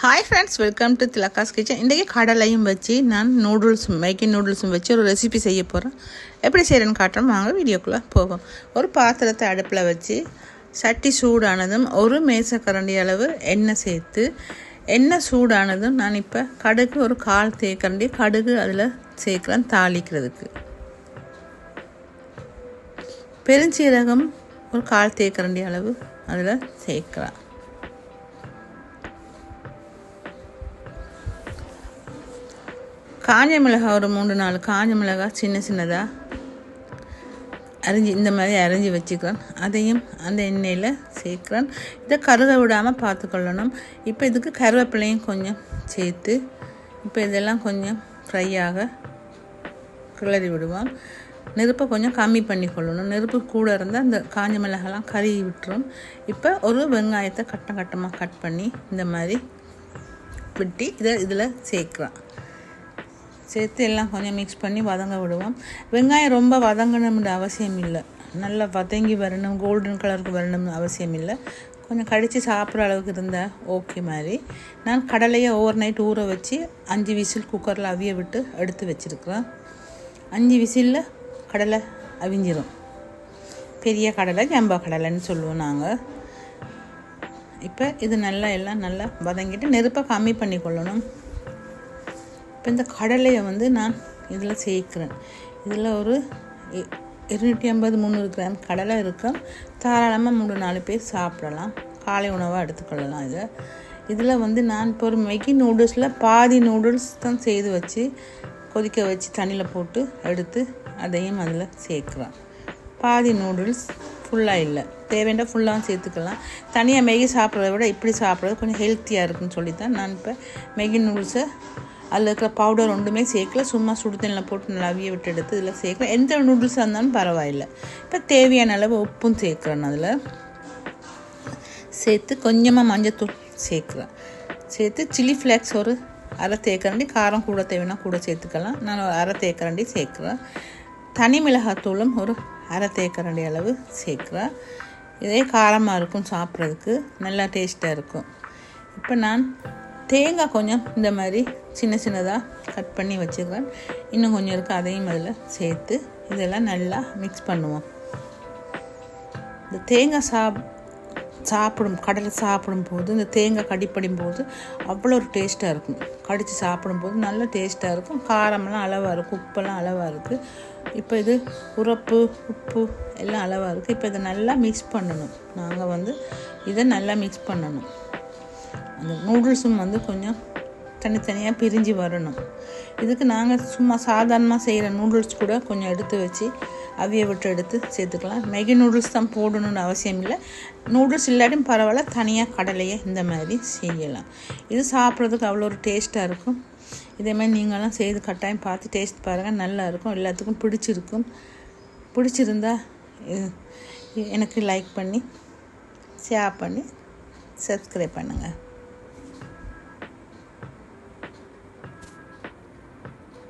Hi friends welcome to Thilaka's kitchen இன்றைக்கி கடலையும் வச்சு நான் நூடுல்ஸும் மேக்கி நூடுல்ஸும் வச்சு ஒரு ரெசிபி செய்ய போகிறேன் எப்படி செய்கிறேன்னு காட்டுறோம் வாங்க வீடியோக்குள்ளே போகும் ஒரு பாத்திரத்தை அடுப்பில் வச்சு சட்டி சூடானதும் ஒரு மேசக்கரண்டி அளவு எண்ணெய் சேர்த்து எண்ணெய் சூடானதும் நான் இப்போ கடுகு ஒரு கால் தேக்கரண்டி கடுகு அதில் சேர்க்குறேன் தாளிக்கிறதுக்கு. பெருஞ்சீரகம் ஒரு கால் தேக்கரண்டி அளவு அதில் சேர்க்கலாம். காஞ்ச மிளகாய் ஒரு மூணு நாலு காஞ்ச மிளகாய் சின்ன சின்னதாக அரிஞ்சு இந்த மாதிரி அரிஞ்சு வச்சுக்கிறேன் அதையும் அந்த எண்ணெயில் சேர்க்குறேன் இதை கருக விடாமல் பார்த்துக்கொள்ளணும். இப்போ இதுக்கு கருவேப்பிலையும் கொஞ்சம் சேர்த்து இப்போ இதெல்லாம் கொஞ்சம் ஃப்ரை ஆக கிளறி விடுவோம். நெருப்பை கொஞ்சம் கம்மி பண்ணி கொள்ளணும். நெருப்பு கூட இருந்தால் இந்த காஞ்ச மிளகாலாம் கருகி விட்டுரும். இப்போ ஒரு வெங்காயத்தை கட்டம் கட்டமாக கட் பண்ணி இந்த மாதிரி வெட்டி இதை இதில் சேர்க்குறேன் சேர்த்து எல்லாம் கொஞ்சம் மிக்ஸ் பண்ணி வதங்க விடுவோம். வெங்காயம் ரொம்ப வதங்கணும்னு அவசியம் இல்லை. நல்லா வதங்கி வரணும் கோல்டன் கலருக்கு வரணும்னு அவசியம் இல்லை. கொஞ்சம் கடித்து சாப்பிட்ற அளவுக்கு இருந்தால் ஓகே மாதிரி. நான் கடலையை ஓவர் நைட் ஊற வச்சு அஞ்சு விசில் குக்கரில் அவிய விட்டு எடுத்து வச்சுருக்குறேன். அஞ்சு விசிலில் கடலை அவிஞ்சிரும். பெரிய கடலை ஜம்பா கடலைன்னு சொல்லுவோம் நாங்கள் இப்போ இது நல்லா எல்லாம் நல்லா வதங்கிட்டு நெருப்பை கம்மி பண்ணி கொள்ளணும் இப்போ இந்த கடலையை வந்து நான் இதில் சேர்க்குறேன். இதில் ஒரு இருநூற்றி ஐம்பது முந்நூறு கிராம் கடலை இருக்கும். தாராளமாக மூணு நாலு பேர் சாப்பிடலாம். காலை உணவாக எடுத்துக்கொள்ளலாம் இதை. இதில் வந்து நான் பொறுமைக்கு நூடுல்ஸில் பாதி நூடுல்ஸ் தான் செய்து வச்சு கொதிக்க வச்சு தண்ணியில் போட்டு எடுத்து அதையும் அதில் சேர்க்குறேன். பாதி நூடுல்ஸ் ஃபுல்லாக இல்லை. தேவையான ஃபுல்லாக சேர்த்துக்கலாம். தனியாக மேகி சாப்பிட்றத விட இப்படி சாப்பிட்றது கொஞ்சம் ஹெல்த்தியாக இருக்குன்னு சொல்லி தான் நான் இப்போ மேகி நூடுல்ஸை அதில் இருக்கிற பவுடர் ஒன்றுமே சேர்க்கல. சும்மா சுடு தண்ணியில் போட்டு நல்லா அவிய விட்டு எடுத்து இதில் சேர்க்கல. எந்த நூடுல்ஸாக இருந்தாலும் பரவாயில்லை. இப்போ தேவையான அளவு உப்பும் சேர்க்குறேன் அதில். சேர்த்து கொஞ்சமாக மஞ்சத்தூள் சேர்க்குறேன். சேர்த்து சில்லி ஃப்ளாக்ஸ் ஒரு அரை தேக்கரண்டி காரம் கூட தேவைன்னா கூட சேர்த்துக்கலாம். நான் ஒரு அரை தேக்கரண்டி சேர்க்குறேன். தனி மிளகாத்தூளும் ஒரு அரை தேக்கரண்டி அளவு சேர்க்குறேன். இதே காரமாக இருக்கும் சாப்பிட்றதுக்கு. நல்லா டேஸ்ட்டாக இருக்கும். இப்போ நான் தேங்காய் கொஞ்சம் இந்த மாதிரி சின்ன சின்னதாக கட் பண்ணி வச்சுக்கிறேன். இன்னும் கொஞ்சம் இருக்குது அதையும் அதில் சேர்த்து இதெல்லாம் நல்லா மிக்ஸ் பண்ணுவோம். இந்த தேங்காய் சாப் சாப்பிடும் கடலை சாப்பிடும்போது இந்த தேங்காய் கடிப்படும் போது அவ்வளோ ஒரு டேஸ்ட்டாக இருக்கும். கடித்து சாப்பிடும்போது நல்ல டேஸ்ட்டாக இருக்கும். காரமெல்லாம் அளவாக இருக்கும். உப்பெல்லாம் அளவாக இருக்குது இப்போ இது உரப்பு உப்பு எல்லாம் அளவாக இருக்குது இப்போ இதை நல்லா மிக்ஸ் பண்ணணும். நாங்கள் வந்து இதை நல்லா மிக்ஸ் பண்ணணும். அந்த நூடுல்ஸும் வந்து கொஞ்சம் தனித்தனியாக பிரிஞ்சு வரணும். இதுக்கு நாங்கள் சும்மா சாதாரணமாக செய்கிற நூடுல்ஸ் கூட கொஞ்சம் எடுத்து வச்சு அவிய விட்டு எடுத்து சேர்த்துக்கலாம். மேகி நூடுல்ஸ் தான் போடணும்னு அவசியம் இல்லை. நூடுல்ஸ் இல்லாட்டியும் பரவாயில்ல தனியாக கடலையை இந்த மாதிரி செய்யலாம். இது சாப்பிட்றதுக்கு அவ்வளோ ஒரு டேஸ்ட்டாக இருக்கும். இதேமாதிரி நீங்களாம் செய்து கட்டாயம் பார்த்து டேஸ்ட் பாருங்கள் நல்லா இருக்கும். எல்லாத்துக்கும் பிடிச்சிருக்கும். பிடிச்சிருந்தா எனக்கு லைக் பண்ணி ஷேர் பண்ணி சப்ஸ்கிரைப் பண்ணுங்கள்